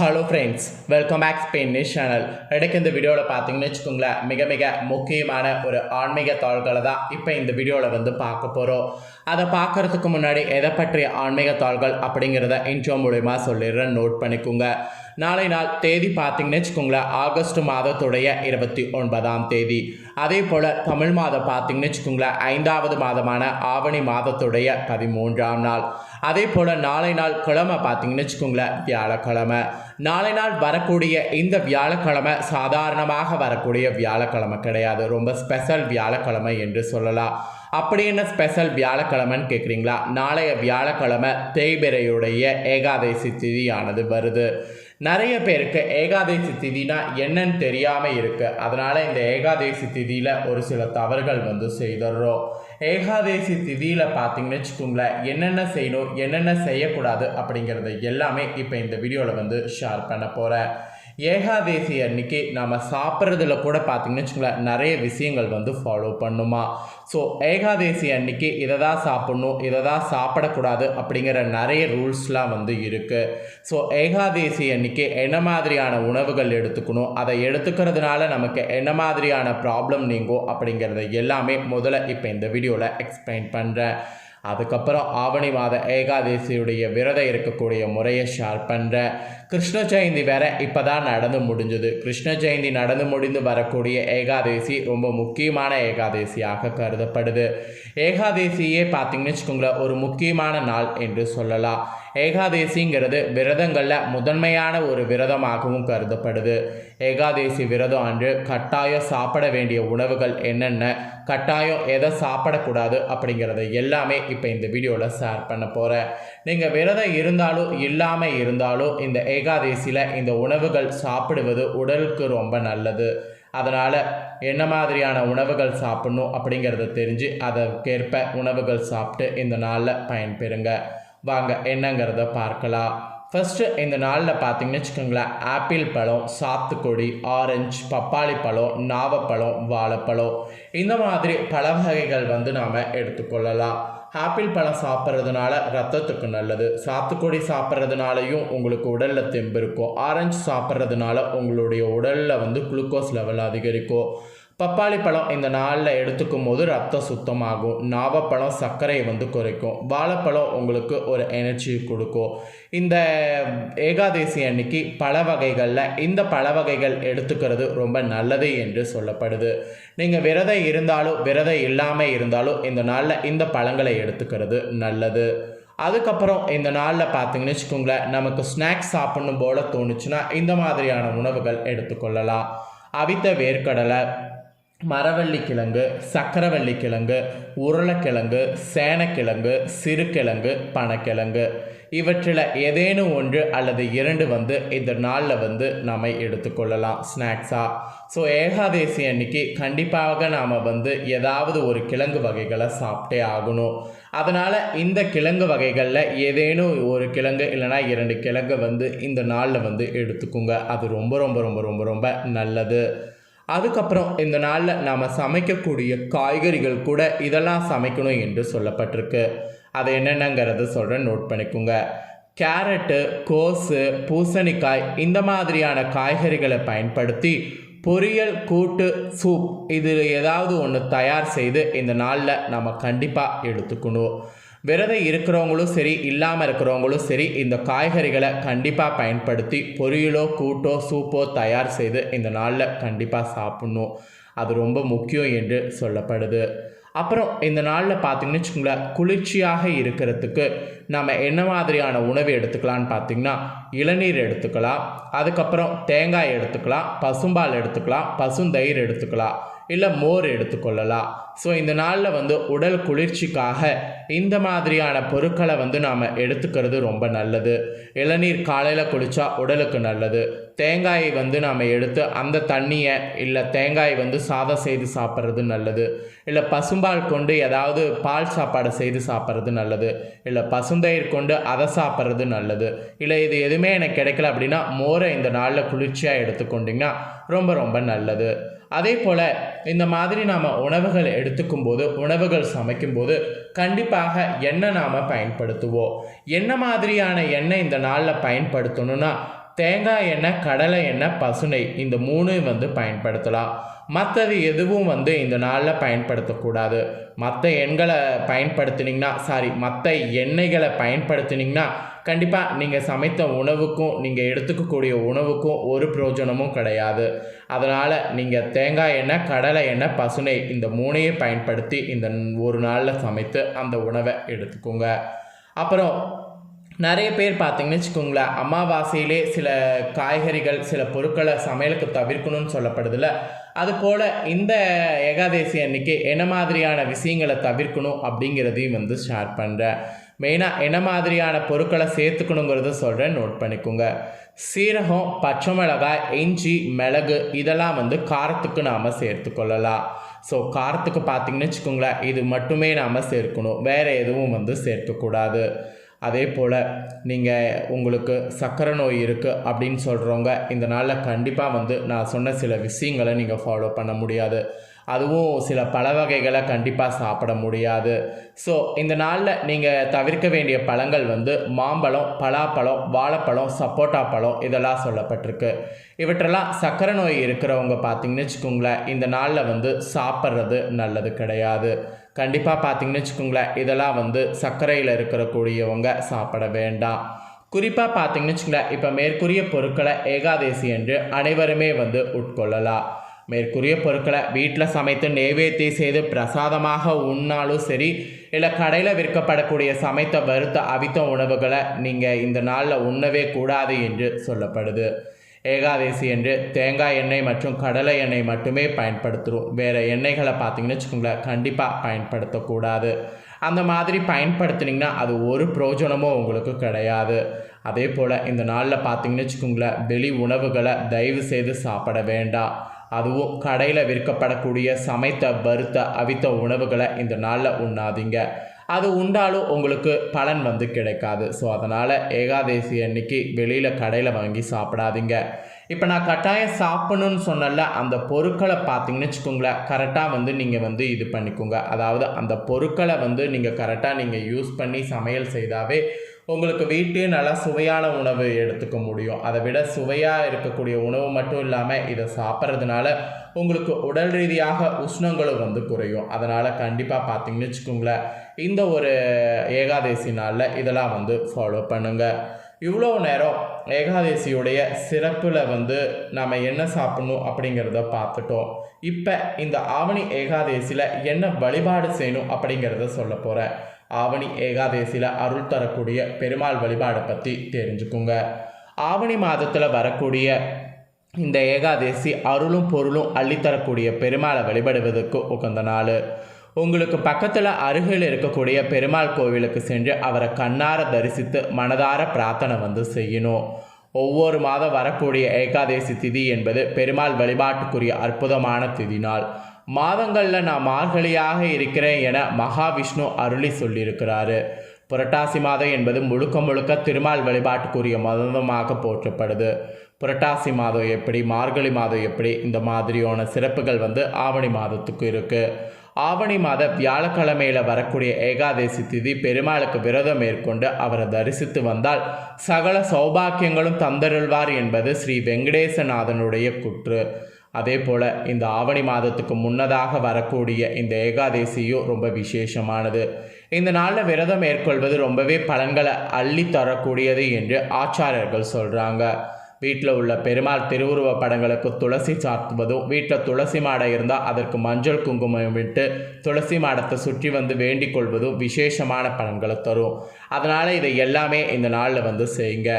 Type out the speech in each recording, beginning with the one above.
Hello friends welcome back Spanish channel எனக்கு இந்த வீடியோவில் பார்த்தீங்கன்னு வச்சுக்கோங்களேன் மிக மிக முக்கியமான ஒரு ஆன்மீக தாள்களை தான் இப்போ இந்த வீடியோவில் வந்து பார்க்க போகிறோம் அதை பார்க்கறதுக்கு முன்னாடி எதை பற்றிய ஆன்மீக தாள்கள் அப்படிங்கிறத இன்ட்ரோ மூலிமா சொல்லிடுறேன். நோட் பண்ணிக்கோங்க. நாளை நாள் தேதி பார்த்தீங்கன்னு வச்சுக்கோங்களேன் ஆகஸ்ட் மாதத்துடைய இருபத்தி ஒன்பதாம் தேதி. அதே போல் தமிழ் மாதம் பார்த்தீங்கன்னு வச்சுக்கோங்களேன் ஐந்தாவது மாதமான ஆவணி மாதத்துடைய பதிமூன்றாம் நாள். அதே போல் நாளை நாள் கிழமை பார்த்தீங்கன்னு வச்சுக்கோங்களேன் வியாழக்கிழமை. நாளை நாள் வரக்கூடிய இந்த வியாழக்கிழமை சாதாரணமாக வரக்கூடிய வியாழக்கிழமை கிடையாது. ரொம்ப ஸ்பெஷல் வியாழக்கிழமை என்று சொல்லலாம். அப்படி என்ன ஸ்பெஷல் வியாழக்கிழமைன்னு கேட்குறீங்களா நாளைய வியாழக்கிழமை தேய்பிரையுடைய ஏகாதசி திதியானது வருது. நிறைய பேருக்கு ஏகாதசி திதினா என்னன்னு தெரியாமல் இருக்குது அதனால் இந்த ஏகாதசி திதியில் ஒரு சில தவறுகள் வந்து செய்துடுறோம் ஏகாதசி திதியில் பார்த்தீங்கன்னு வச்சுக்கோங்களேன் என்னென்ன செய்யணும் என்னென்ன செய்யக்கூடாது அப்படிங்கிறத எல்லாமே இப்போ இந்த வீடியோவில் வந்து ஷேர் பண்ண போகிறேன் ஏகாதேசி அன்னைக்கு நம்ம சாப்பிட்றதுல கூட பார்த்தீங்கன்னு வச்சுக்கோங்களேன் நிறைய விஷயங்கள் வந்து ஃபாலோ பண்ணுமா. ஸோ ஏகாதேசி அன்னைக்கு இதை தான் சாப்பிட்ணும் இதை தான் சாப்பிடக்கூடாது அப்படிங்கிற நிறைய ரூல்ஸ்லாம் வந்து இருக்குது ஸோ ஏகாதேசி அன்னைக்கு என்ன மாதிரியான உணவுகள் எடுத்துக்கணும் அதை எடுத்துக்கிறதுனால நமக்கு என்ன மாதிரியான ப்ராப்ளம் நீங்கும் அப்படிங்கிறத எல்லாமே முதல்ல இப்போ இந்த வீடியோவில் எக்ஸ்பிளைன் பண்ணுறேன் அதுக்கப்புறம் ஆவணி மாத ஏகாதசியுடைய விரதம் இருக்கக்கூடிய முறையை ஷேர் பண்ணுறேன் கிருஷ்ண ஜெயந்தி வேற இப்போ தான் நடந்து முடிஞ்சுது. கிருஷ்ண ஜெயந்தி நடந்து முடிந்து வரக்கூடிய ஏகாதசி ரொம்ப முக்கியமான ஏகாதசியாக கருதப்படுது. ஏகாதசியே பார்த்தீங்கன்னு வச்சுக்கோங்களேன் ஒரு முக்கியமான நாள் என்று சொல்லலாம். ஏகாதேசிங்கிறது விரதங்களில் முதன்மையான ஒரு விரதமாகவும் கருதப்படுது. ஏகாதேசி விரதம் அன்று கட்டாயம் சாப்பிட வேண்டிய உணவுகள் என்னென்ன கட்டாயம் எதை சாப்பிடக்கூடாது அப்படிங்கிறத எல்லாமே இப்போ இந்த வீடியோவில் ஷேர் பண்ண போகிறேன் நீங்கள் விரதம் இருந்தாலும் இல்லாமல் இருந்தாலும் இந்த ஏகாதேசியில் இந்த உணவுகள் சாப்பிடுவது உடலுக்கு ரொம்ப நல்லது. அதனால் என்ன மாதிரியான உணவுகள் சாப்பிடணும் அப்படிங்கிறத தெரிஞ்சு அதற்கேற்ப உணவுகள் சாப்பிட்டு இந்த நாளில் பயன்பெறுங்க. வாங்க என்னங்கிறத பார்க்கலாம். ஃபஸ்ட்டு இந்த நாளில் பார்த்தீங்கன்னு வச்சுக்கோங்களேன் ஆப்பிள் பழம் சாத்துக்குடி ஆரஞ்சு பப்பாளி பழம் நாவப்பழம் வாழைப்பழம். இந்த மாதிரி பழ வகைகள் வந்து நாம் எடுத்துக்கொள்ளலாம். ஆப்பிள் பழம் சாப்பிட்றதுனால ரத்தத்துக்கு நல்லது. சாத்துக்குடி சாப்பிட்றதுனாலையும் உங்களுக்கு உடலில் தெம்பு இருக்கும். ஆரஞ்சு சாப்பிட்றதுனால உங்களுடைய உடலில் வந்து குளுக்கோஸ் லெவல் அதிகரிக்கும். பப்பாளி பழம் இந்த நாளில் எடுத்துக்கும் போது ரத்தம் சுத்தமாகும். நாவப்பழம் சர்க்கரையை வந்து குறைக்கும். வாழைப்பழம் உங்களுக்கு ஒரு எனர்ஜி கொடுக்கும். இந்த ஏகாதசி அன்னைக்கு பழ வகைகளில் இந்த பழ வகைகள் எடுத்துக்கிறது ரொம்ப நல்லது என்று சொல்லப்படுது. நீங்கள் விரதம் இருந்தாலும் விரதம் இல்லாமல் இருந்தாலும் இந்த நாளில் இந்த பழங்களை எடுத்துக்கிறது நல்லது. அதுக்கப்புறம் இந்த நாளில் பார்த்தீங்கன்னு வச்சுக்கோங்களேன் நமக்கு ஸ்நாக்ஸ் சாப்பிடணும் போல தோணுச்சுன்னா இந்த மாதிரியான உணவுகள் எடுத்துக்கொள்ளலாம். அவித்த வேர்க்கடலை மரவள்ளி கிழங்கு சக்கரவள்ளி கிழங்கு உருளைக்கிழங்கு சேனக்கிழங்கு சிறுகிழங்கு பனக்கிழங்கு. இவற்றில் ஏதேனும் ஒன்று அல்லது இரண்டு வந்து இந்த நாளில் வந்து நாம் எடுத்துக்கொள்ளலாம் ஸ்நாக்ஸாக ஸோ ஏகாதேசி அன்னைக்கு கண்டிப்பாக நாம் வந்து ஏதாவது ஒரு கிழங்கு வகைகளை சாப்பிட்டே ஆகணும். அதனால் இந்த கிழங்கு வகைகளில் ஏதேனும் ஒரு கிழங்கு இல்லைனா இரண்டு கிழங்கு வந்து இந்த நாளில் வந்து எடுத்துக்கோங்க. அது ரொம்ப ரொம்ப ரொம்ப ரொம்ப ரொம்ப நல்லது. அதுக்கப்புறம் இந்த நாளில் நாம் சமைக்கக்கூடிய காய்கறிகள் கூட இதெல்லாம் சமைக்கணும் என்று சொல்லப்பட்டிருக்கு. அது என்னென்னங்கிறத சொல்கிறேன் நோட் பண்ணிக்கோங்க. கேரட்டு கோஸு பூசணிக்காய் இந்த மாதிரியான காய்கறிகளை பயன்படுத்தி பொரியல் கூட்டு சூப் இதில் ஏதாவது ஒன்று தயார் செய்து இந்த நாளில் நம்ம கண்டிப்பாக எடுத்துக்கணும். விரதம் இருக்கிறவங்களும் சரி இல்லாமல் இருக்கிறவங்களும் சரி இந்த காய்கறிகளை கண்டிப்பாக பயன்படுத்தி பொரியலோ கூட்டோ சூப்போ தயார் செய்து இந்த நாளில் கண்டிப்பாக சாப்பிட்ணும். அது ரொம்ப முக்கியம் என்று சொல்லப்படுது. அப்புறம் இந்த நாளில் பார்த்தீங்கன்னு வச்சுக்கோங்களேன் குளிர்ச்சியாக இருக்கிறதுக்கு நம்ம என்ன மாதிரியான உணவு எடுத்துக்கலான்னு பார்த்தீங்கன்னா இளநீர் எடுத்துக்கலாம். அதுக்கப்புறம் தேங்காய் எடுத்துக்கலாம் பசும்பால் எடுத்துக்கலாம் பசுந்தயிர் எடுத்துக்கலாம் இல்லை மோர் எடுத்துக்கொள்ளலாம். ஸோ இந்த நாளில் வந்து உடல் குளிர்ச்சிக்காக இந்த மாதிரியான பொருட்களை வந்து நாம் எடுத்துக்கிறது ரொம்ப நல்லது. இளநீர் காலையில் குளித்தா உடலுக்கு நல்லது. தேங்காயை வந்து நாம் எடுத்து அந்த தண்ணியை இல்லை தேங்காய் வந்து சாதம் செய்து சாப்பிட்றது நல்லது. இல்லை பசும்பால் கொண்டு ஏதாவது பால் சாப்பாடு செய்து சாப்பிட்றது நல்லது. இல்லை பசுந்தயிர் கொண்டு அதை சாப்பிட்றது நல்லது. இல்லை இது எதுவுமே எனக்கு கிடைக்கல அப்படின்னா மோரை இந்த நாளில் குளிர்ச்சியாக எடுத்துக்கொண்டிங்கன்னா ரொம்ப ரொம்ப நல்லது. அதே போல் இந்த மாதிரி நாம் உணவுகள் எடுத்துக்கும் போது உணவுகள் சமைக்கும்போது கண்டிப்பாக எண்ணெய் நாம் பயன்படுத்துவோம். என்ன மாதிரியான எண்ணெய் இந்த நாளில் பயன்படுத்தணும்னா தேங்காய் எண்ணெய் கடலை எண்ணெய் பசுனை இந்த மூணு வந்து பயன்படுத்தலாம். மற்றது எதுவும் வந்து இந்த நாளில் பயன்படுத்தக்கூடாது. மற்ற எண்களை பயன்படுத்தினீங்கன்னா சாரி மற்ற எண்ணெய்களை பயன்படுத்தினீங்கன்னா கண்டிப்பாக நீங்கள் சமைத்த உணவுக்கும் நீங்கள் எடுத்துக்கக்கூடிய உணவுக்கும் ஒரு பிரயோஜனமும் கிடையாது. அதனால் நீங்கள் தேங்காய் எண்ணெய் கடலை எண்ணெய் பசுனை இந்த மூணையும் பயன்படுத்தி இந்த ஒரு நாளில் சமைத்து அந்த உணவை எடுத்துக்கோங்க. அப்புறம் நிறைய பேர் பார்த்தீங்கன்னு வச்சுக்கோங்களேன் அமாவாசையிலே சில காய்கறிகள் சில பொருட்களை சமையலுக்கு தவிர்க்கணும்னு சொல்லப்படுதுல்ல. அதுபோல் இந்த ஏகாதேசி அன்னைக்கு என்ன மாதிரியான விஷயங்களை தவிர்க்கணும் அப்படிங்கிறதையும் வந்து ஷேர் பண்ணுறேன் மெயினாக என்ன மாதிரியான பொருட்களை சேர்த்துக்கணுங்கிறத சொல்கிறேன் நோட் பண்ணிக்கோங்க. சீரகம் பச்சை மிளகாய் இஞ்சி மிளகு இதெல்லாம் வந்து காரத்துக்கு நாம் சேர்த்துக்கொள்ளலாம் ஸோ காரத்துக்கு பார்த்தீங்கன்னு வச்சுக்கோங்களேன் இது மட்டுமே நாம் சேர்க்கணும். வேறு எதுவும் வந்து சேர்க்கக்கூடாது. அதே போல் நீங்கள் உங்களுக்கு சக்கரை நோய் இருக்குது அப்படின்னு சொல்கிறவங்க இந்த நாளில் கண்டிப்பாக வந்து நான் சொன்ன சில விஷயங்களை நீங்கள் ஃபாலோ பண்ண முடியாது. அதுவும் சில பழ வகைகளை கண்டிப்பாக சாப்பிட முடியாது. ஸோ இந்த நாளில் நீங்கள் தவிர்க்க வேண்டிய பழங்கள் வந்து மாம்பழம் பலாப்பழம் வாழைப்பழம் சப்போட்டா பழம் இதெல்லாம் சொல்லப்பட்டிருக்கு. இவற்றெல்லாம் சர்க்கரை நோய் இருக்கிறவங்க பார்த்தீங்கன்னு வச்சுக்கோங்களேன் இந்த நாளில் வந்து சாப்பிட்றது நல்லது கிடையாது. கண்டிப்பாக பார்த்தீங்கன்னு வச்சுக்கோங்களேன் இதெல்லாம் வந்து சர்க்கரையில் இருக்கிறக்கூடியவங்க சாப்பிட வேண்டாம். குறிப்பாக பார்த்தீங்கன்னு வச்சுக்கோங்களேன் இப்போ மேற்கூறிய பொருட்களை ஏகாதசி என்று அனைவருமே வந்து உட்கொள்ளலாம். மேற்கூறிய பொருட்களை வீட்டில் சமைத்து நெய்வேத்தியம் செய்து பிரசாதமாக உண்ணாலும் சரி இல்லை கடையில் விற்கப்படக்கூடிய சமைத்த வறுத்த அவித்த உணவுகளை நீங்கள் இந்த நாளில் உண்ணவே கூடாது என்று சொல்லப்படுது. ஏகாதசி என்று தேங்காய் எண்ணெய் மற்றும் கடலை எண்ணெய் மட்டுமே பயன்படுத்துகிறோம் வேறு எண்ணெய்களை பார்த்தீங்கன்னு வச்சுக்கோங்களேன் கண்டிப்பாக பயன்படுத்தக்கூடாது. அந்த மாதிரி பயன்படுத்தினீங்கன்னா அது ஒரு பிரயோஜனமும் உங்களுக்கு கிடையாது. அதே போல் இந்த நாளில் பார்த்தீங்கன்னு வச்சுக்கோங்களேன் வெளி உணவுகளை தயவு செய்து சாப்பிட வேண்டாம். அதுவும் கடையில் விற்கப்படக்கூடிய சமைத்த வறுத்த அவித்த உணவுகளை இந்த நாளில் உண்ணாதீங்க. அது உண்டாலும் உங்களுக்கு பலன் வந்து கிடைக்காது. ஸோ அதனால் ஏகாதசி அன்னைக்கு வெளியில் கடையில் வாங்கி சாப்பிடாதீங்க. இப்போ நான் கட்டாயம் சாப்பிடணும்னு சொன்னல அந்த பொருட்களை பார்த்தீங்கன்னு வச்சுக்கோங்களேன் கரெக்டாக வந்து நீங்கள் வந்து இது பண்ணிக்கோங்க. அதாவது அந்த பொருட்களை வந்து நீங்கள் கரெக்டாக நீங்கள் யூஸ் பண்ணி சமையல் செய்தாவே உங்களுக்கு வீட்டே நல்லா சுவையான உணவு எடுத்துக்க முடியும். அதை விட சுவையாக இருக்கக்கூடிய உணவு மட்டும் இல்லாமல் இதை சாப்பிட்றதுனால உங்களுக்கு உடல் ரீதியாக உஷ்ணங்களும் வந்து குறையும். அதனால் கண்டிப்பாக பார்த்தீங்கன்னு வச்சுக்கோங்களேன் இந்த ஒரு ஏகாதசி நாளில் இதெல்லாம் வந்து ஃபாலோ பண்ணுங்கள் இவ்வளோ நேரம் ஏகாதசியுடைய சிறப்பில் வந்து நாம் என்ன சாப்பிடணும் அப்படிங்கிறத பார்த்துட்டோம். இப்போ இந்த ஆவணி ஏகாதசியில் என்ன வழிபாடு செய்யணும் அப்படிங்கிறத சொல்ல போகிறேன் ஆவணி ஏகாதசியில் அருள் தரக்கூடிய பெருமாள் வழிபாடை பற்றி தெரிஞ்சுக்குங்க. ஆவணி மாதத்தில் வரக்கூடிய இந்த ஏகாதசி அருளும் பொருளும் அள்ளித்தரக்கூடிய பெருமாளை வழிபடுவதற்கு உகந்த நாள். உங்களுக்கு பக்கத்தில் அருகில் இருக்கக்கூடிய பெருமாள் கோவிலுக்கு சென்று அவரை கண்ணார தரிசித்து மனதார பிரார்த்தனை வந்து செய்யணும். ஒவ்வொரு மாதம் வரக்கூடிய ஏகாதசி திதி என்பது பெருமாள் வழிபாட்டுக்குரிய அற்புதமான திதி நாள். மாதங்களில் நான் மார்கழியாக இருக்கிறேன் என மகாவிஷ்ணு அருளி சொல்லியிருக்கிறாரு. புரட்டாசி மாதம் என்பது முழுக்க முழுக்க திருமால் வழிபாட்டுக்குரிய மதமாக போற்றப்படுது. புரட்டாசி மாதம் எப்படி மார்கழி மாதம் எப்படி இந்த மாதிரியான சிறப்புகள் வந்து ஆவணி மாதத்துக்கு இருக்குது ஆவணி மாத வியாழக்கிழமையில் வரக்கூடிய ஏகாதசி திதி பெருமாளுக்கு விரதம் மேற்கொண்டு அவரை தரிசித்து வந்தால் சகல சௌபாக்கியங்களும் தந்தருள்வார் என்பது ஸ்ரீ வெங்கடேசநாதனுடைய குற்று. அதே போல் இந்த ஆவணி மாதத்துக்கு முன்னதாக வரக்கூடிய இந்த ஏகாதசியும் ரொம்ப விசேஷமானது. இந்த நாளில் விரதம் மேற்கொள்வது ரொம்பவே பலன்களை அள்ளி தரக்கூடியது என்று ஆச்சாரியர்கள் சொல்கிறாங்க வீட்டில் உள்ள பெருமாள் திருவுருவ படங்களுக்கு துளசி சாத்துவதும் வீட்டில் துளசி மாடம் இருந்தால் அதற்கு மஞ்சள் குங்குமம் விட்டு துளசி மாடத்தை சுற்றி வந்து வேண்டிக் கொள்வதும் விசேஷமான பலன்களை தரும். அதனால் இதை எல்லாமே இந்த நாளில் வந்து செய்யுங்க.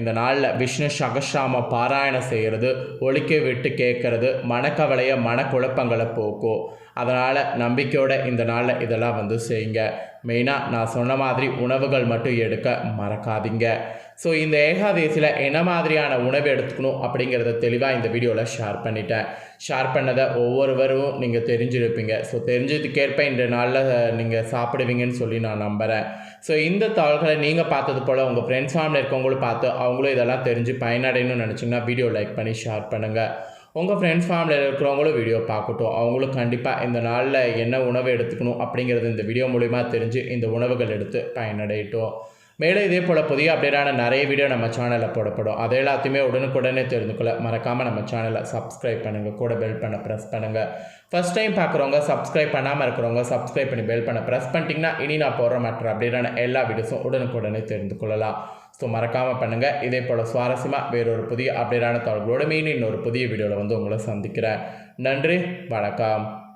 இந்த நாளில் விஷ்ணு சகசிராம பாராயணம் செய்கிறது ஒழிக்க விட்டு கேட்கறது மனக்கவலையை மனக்குழப்பங்களை போக்கும். அதனால் நம்பிக்கையோட இந்த நாளில் இதெல்லாம் வந்து செய்யுங்க. மெயினாக நான் சொன்ன மாதிரி உணவுகள் மட்டும் எடுக்க மறக்காதீங்க. ஸோ இந்த ஏகாதசியில் என்ன மாதிரியான உணவு எடுத்துக்கணும் அப்படிங்கிறத தெளிவாக இந்த வீடியோவில் ஷேர் பண்ணிட்டேன். ஷேர் பண்ணதை ஒவ்வொருவரும் நீங்கள் தெரிஞ்சிருப்பீங்க. ஸோ தெரிஞ்சதுக்கேற்ப இந்த நாளில் நீங்கள் சாப்பிடுவீங்கன்னு சொல்லி நான் நம்புகிறேன் ஸோ இந்த தாள்களை நீங்கள் பார்த்தது போல் உங்கள் ஃப்ரெண்ட்ஸ் ஃபேமிலி இருக்கவங்களும் பார்த்து அவங்களும் இதெல்லாம் தெரிஞ்சு பயனடையணும்னு நினச்சிங்கன்னா வீடியோ லைக் பண்ணி ஷேர் பண்ணுங்கள் உங்கள் ஃப்ரெண்ட்ஸ் ஃபேமிலியில் இருக்கிறவங்களும் வீடியோ பார்க்கட்டும். அவங்களும் கண்டிப்பாக இந்த நாளில் என்ன உணவு எடுத்துக்கணும் அப்படிங்கிறது இந்த வீடியோ மூலிமா தெரிஞ்சு இந்த உணவுகள் எடுத்து பயனடையட்டும். மேலே இதே போல் புதிய அப்டேட்டான நிறைய வீடியோ நம்ம சேனலில் போடப்படும். அது எல்லாத்தையுமே உடனுக்குடனே தெரிந்து கொள்ள மறக்காமல் நம்ம சேனலை சப்ஸ்கிரைப் பண்ணுங்கள் கூட பெல் பண்ண ப்ரெஸ் பண்ணுங்கள் ஃபஸ்ட் டைம் பார்க்குறவங்க சப்ஸ்கிரைப் பண்ணாமல் இருக்கிறவங்க சப்ஸ்கிரைப் பண்ணி பெல் பண்ண ப்ரெஸ் பண்ணிட்டீங்கன்னா இனி நான் போடுற மற்ற அப்டேட்டான எல்லா வீடியோஸும் உடனுக்குடனே தெரிந்து கொள்ளலாம். ஸோ மறக்காமல் பண்ணுங்கள் இதே போல் சுவாரஸ்யமாக வேறொரு புதிய அப்டேட்டான தகவல்களோட மீன் இன்னொரு புதிய வீடியோவில் வந்து உங்களை சந்திக்கிறேன். நன்றி வணக்கம்.